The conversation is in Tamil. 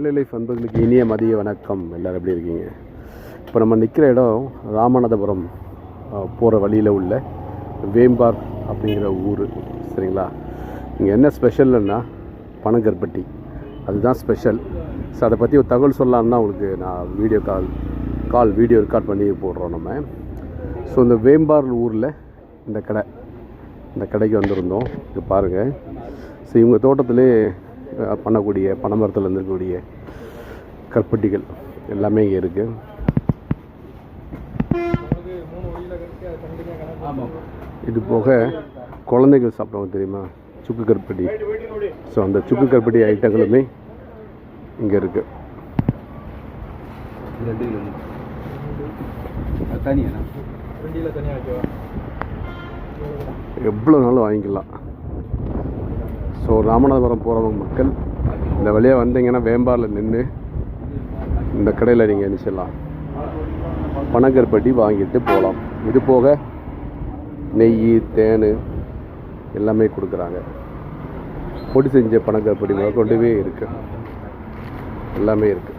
பிள்ளை லைஃப் அன்பர்களுக்கு இனிய மதிய வணக்கம். எல்லோரும் எப்படி இருக்கீங்க? இப்போ நம்ம நிற்கிற இடம் ராமநாதபுரம் போகிற வழியில் உள்ள வேம்பார் அப்படிங்கிற ஊர். சரிங்களா? இங்கே என்ன ஸ்பெஷல்னா பனங்கற்பட்டி. அதுதான் ஸ்பெஷல். ஸோ அதை பற்றி ஒரு தகவல் சொல்லலாம்னா உங்களுக்கு நான் video call call video record பண்ணி போடுறோம் நம்ம. ஸோ இந்த வேம்பார் ஊரில் இந்த கடை இந்த கடைக்கு வந்திருந்தோம். இங்கே பாருங்கள் ஸோ இவங்க தோட்டத்திலே பண்ணக்கூடிய பனைமரத்தில் இருந்திருக்கக்கூடிய கற்பட்டிகள் எல்லாமே இங்கே இருக்குது இது போக குழந்தைகள் சாப்பிடுவாங்க தெரியுமா? சுக்கு கருப்பட்டி ஸோ அந்த சுக்கு கருப்பட்டி ஐட்டங்களுமே இங்கே இருக்குது எவ்வளோ நாளும் வாங்கிக்கலாம். ஸோ ராமநாதபுரம் போகிறவங்க மக்கள் இந்த வழியாக வந்தீங்கன்னா வேம்பாரில் நின்று இந்த கடையில் நீங்கள் என்ன செய்யலாம் பனங்கற்பட்டி வாங்கிட்டு போகலாம் இது போக நெய் தேன் எல்லாமே கொடுக்குறாங்க. பொடி செஞ்ச பனங்கற்பட்டி முதல் கொண்டுவே இருக்குது எல்லாமே இருக்குது